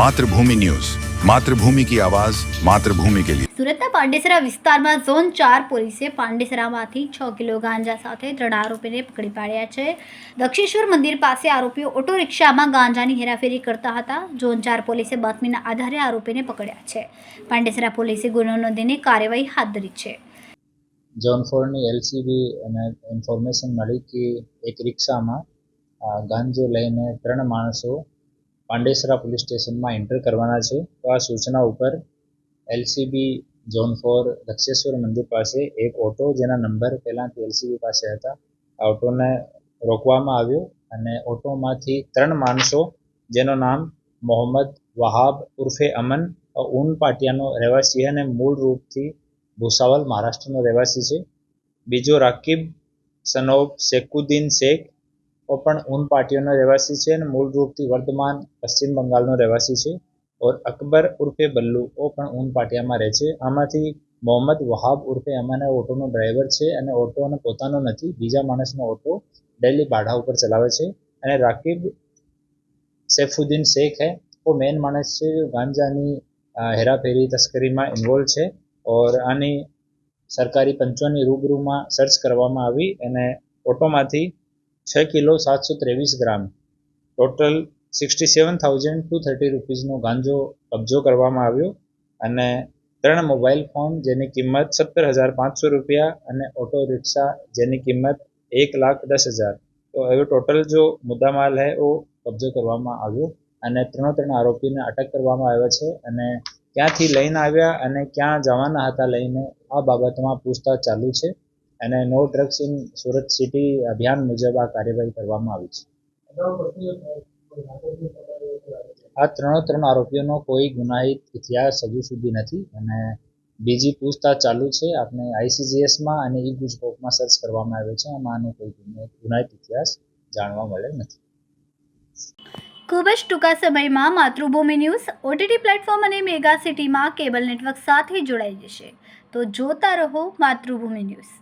Mathrubhumi news. Mathrubhumi કી આવાજ માતૃભૂમિ કે લિયે સુરતના પાંડેસરા વિસ્તારમાં ઝોન ચાર પોલીસે પાંડેસરામાંથી છ કિલો ગાંજા સાથે ત્રણ આરોપીને પકડી પાડ્યા છે. દક્ષેશ્વર મંદિર પાસે આરોપીઓ ઓટો રિક્ષામાં ગાંજાની હેરાફેરી કરતા હતા. ઝોન ચાર પોલીસે બાતમીના આધારે આરોપીને પકડ્યા છે. પાંડેસરા પોલીસે ગુનો નોંધીને કાર્યવાહી હાથ ધરી છે. ઝોન ફોરની એલસીબી અને ઇન્ફોર્મેશન મળી કે એક રિક્ષામાં ગાંજો લઈને ત્રણ માણસો પાંડેસરા પોલીસ સ્ટેશનમાં એન્ટર કરવાના છે. તો આ સૂચના ઉપર એલસીબી ઝોન ફોર દક્ષેશ્વર મંદિર પાસે એક ઓટો જેના નંબર પહેલાંથી એલસીબી પાસે હતા. આ ઓટોને રોકવામાં આવ્યો અને ઓટોમાંથી ત્રણ માણસો, જેનું નામ મોહમ્મદ વહાબ ઉર્ફે અમન, ઉન પાટિયાનો રહેવાસી અને મૂળ રૂપથી ભૂસાવલ મહારાષ્ટ્રનો રહેવાસી છે. બીજો રાકીબ સનોબ શેખુદ્દીન શેખ પણ ઉન પાર્ટીઓનો રહેવાસી છે અને મૂળ રૂપથી વર્ધમાન પશ્ચિમ બંગાળનો રહેવાસી છે. ઓર અકબર ઉર્ફે બલ્લુ, ઓ પણ ઉન પાટિયામાં રહે છે. આમાંથી મોહમ્મદ વહાબ ઉર્ફે અમાના ઓટોનો ડ્રાઈવર છે અને ઓટો અને પોતાનો નથી, બીજા માણસનો ઓટો ડેલી ભાડા ઉપર ચલાવે છે. અને રાકીબ સૈફુદ્દીન શેખ હે. ઓ મેન માણસ છે, ગાંજાની હેરાફેરી તસ્કરીમાં ઇન્વોલ્વ છે. ઓર આની સરકારી પંચોની રૂબરૂમાં સર્ચ કરવામાં આવી અને ઓટોમાંથી છ કિલો સાતસો ત્રેવીસ gram. Total sixty seven thousand two thirty રૂપીઝનો ગાંજો કબજો કરવામાં આવ્યો અને ત્રણ મોબાઈલ ફોન જેની કિંમત સત્તર હજાર પાંચસો રૂપિયા અને ઓટો રિક્ષા જેની કિંમત એક લાખ દસ હજાર. તો એવો ટોટલ જો મુદ્દામાલ હે ઓ કબજો કરવામાં આવ્યો અને ત્રણો ત્રણ આરોપીને અટક કરવામાં આવ્યા છે અને ક્યાંથી લઈને આવ્યા અને ક્યાં જવાના હતા લઈને આ બાબતમાં પૂછતાછ ચાલુ છે. અને no drugs in Surat city અભિયાન મુજબ આ કાર્યવાહી કરવામાં આવી છે. આ ત્રણો ત્રણ આરોપીઓનો કોઈ ગુનાહિત ઇતિહાસ હજુ સુધી નથી અને બીજી પૂછતાછ ચાલુ છે. આપણે આઈસીજીએસમાં અને ઈ ગુજકોપમાં સર્ચ કરવામાં આવ્યો છે. આમાં કોઈ ગુનાહિત ઇતિહાસ જાણવા મળે નથી. ખૂબ જ ટૂંકા સમયમાં માતૃભૂમિ ન્યૂઝ ઓટીટી પ્લેટફોર્મ અને મેગા સિટીમાં કેબલ નેટવર્ક સાથે જોડાઈ જશે. તો જોતા રહો માતૃભૂમિ ન્યૂઝ.